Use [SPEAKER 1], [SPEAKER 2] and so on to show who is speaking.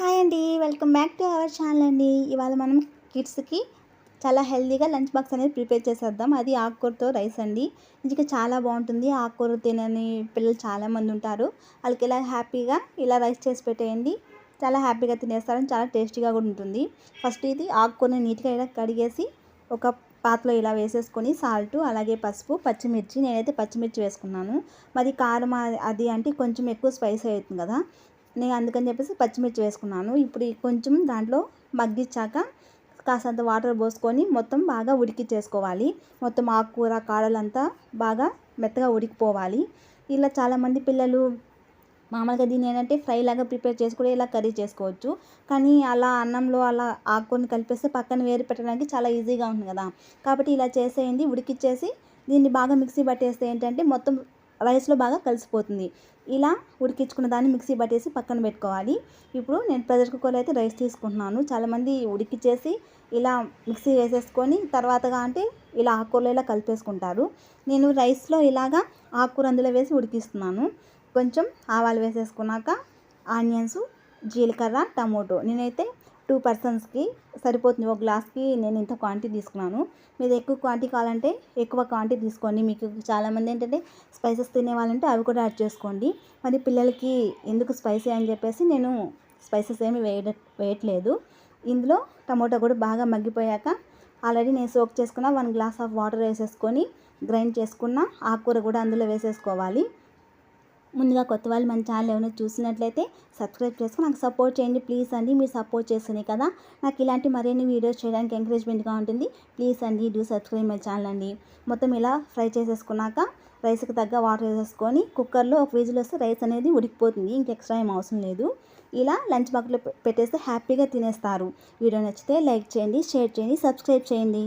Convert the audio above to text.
[SPEAKER 1] Hi అండి welcome back to our channel అండి. ఇవాళ మనం కిడ్స్కి చాలా హెల్తీగా లంచ్ బాక్స్ అనేది ప్రిపేర్ చేసేద్దాం. అది ఆకుకూరతో రైస్ అండి. నిజంగా చాలా బాగుంటుంది. ఆకుకూర తినని పిల్లలు చాలామంది ఉంటారు. వాళ్ళకి ఇలా హ్యాపీగా ఇలా రైస్ చేసి పెట్టేయండి. చాలా హ్యాపీగా తినేస్తారని చాలా టేస్టీగా కూడా ఉంటుంది. ఫస్ట్ ఇది ఆకుకూరని నీట్గా ఇలా కడిగేసి ఒక పాత్రలో ఇలా వేసేసుకొని సాల్ట్ అలాగే పసుపు పచ్చిమిర్చి. నేనైతే పచ్చిమిర్చి వేసుకున్నాను. మరి కారం అది- అది అంటే కొంచెం ఎక్కువ స్పైస్ అవుతుంది కదా. నేను అందుకని చెప్పేసి పచ్చిమిర్చి వేసుకున్నాను. ఇప్పుడు కొంచెం దాంట్లో మగ్గించాక కాసంత వాటర్ పోసుకొని మొత్తం బాగా ఉడికిచ్చేసుకోవాలి మొత్తం ఆకుకూర కాడలంతా బాగా మెత్తగా ఉడికిపోవాలి. ఇలా చాలామంది పిల్లలు మామూలుగా దీన్ని ఏంటంటే ఫ్రై లాగా ప్రిపేర్ చేసి కూడా ఇలా కర్రీ చేసుకోవచ్చు. కానీ అలా అన్నంలో అలా ఆకుకొని కలిపేస్తే పక్కన వేరు పెట్టడానికి చాలా ఈజీగా ఉంటుంది కదా. కాబట్టి ఇలా చేసేయండి ఉడికిచ్చేసి దీన్ని బాగా మిక్సీ పట్టేస్తే ఏంటంటే మొత్తం రైస్లో బాగా కలిసిపోతుంది. ఇలా ఉడికించుకున్న దాన్ని మిక్సీ పట్టేసి పక్కన పెట్టుకోవాలి. ఇప్పుడు నేను ప్రెషర్ కుక్కర్లో అయితే రైస్ తీసుకుంటున్నాను. చాలామంది ఉడికిచ్చేసి ఇలా మిక్సీ వేసేసుకొని తర్వాతగా అంటే ఇలా ఆకుకూరలో ఇలా కలిపేసుకుంటారు. నేను రైస్లో ఇలాగా ఆకుకూర అందులో వేసి ఉడికిస్తున్నాను. కొంచెం ఆవాలు వేసేసుకున్నాక ఆనియన్స్ జీలకర్ర టమోటో నేనైతే టూ పర్సన్స్కి సరిపోతుంది. ఒక గ్లాస్కి నేను ఇంత క్వాంటిటీ తీసుకున్నాను. మీరు ఎక్కువ క్వాంటిటీ కావాలంటే ఎక్కువ క్వాంటిటీ తీసుకోండి. మీకు చాలామంది ఏంటంటే స్పైసెస్ తినే వాళ్ళంటే అవి కూడా యాడ్ చేసుకోండి. మరి పిల్లలకి ఎందుకు స్పైసీ అని చెప్పేసి నేను స్పైసెస్ ఏమి వేయ వేయట్లేదు. ఇందులో టమోటా కూడా బాగా మగ్గిపోయాక ఆల్రెడీ నేను సోక్ చేసుకున్న వన్ గ్లాస్ ఆఫ్ వాటర్ వేసేసుకొని గ్రైండ్ చేసుకున్న ఆకుకూర కూడా అందులో వేసేసుకోవాలి. ముందుగా కొత్త వాళ్ళు మన ఛానల్ ఏమైనా చూసినట్లయితే సబ్స్క్రైబ్ చేసుకుని నాకు సపోర్ట్ చేయండి. ప్లీజ్ అండి మీరు సపోర్ట్ చేస్తేనే కదా నాకు ఇలాంటి మరిన్ని వీడియోస్ చేయడానికి ఎంకరేజ్మెంట్గా ఉంటుంది. ప్లీజ్ అండి డూ సబ్స్క్రైబ్ మై ఛానల్ అండి. మొత్తం ఇలా ఫ్రై చేసేసుకున్నాక రైస్కి తగ్గ వాటర్ వేసేసుకొని కుక్కర్లో ఒక విజిల్ వస్తే రైస్ అనేది ఉడికిపోతుంది. ఇంక ఎక్స్ట్రా ఏం అవసరం లేదు. ఇలా లంచ్ బాక్లో పెట్టేస్తే హ్యాపీగా తినేస్తారు. వీడియో నచ్చితే లైక్ చేయండి షేర్ చేయండి సబ్స్క్రైబ్ చేయండి.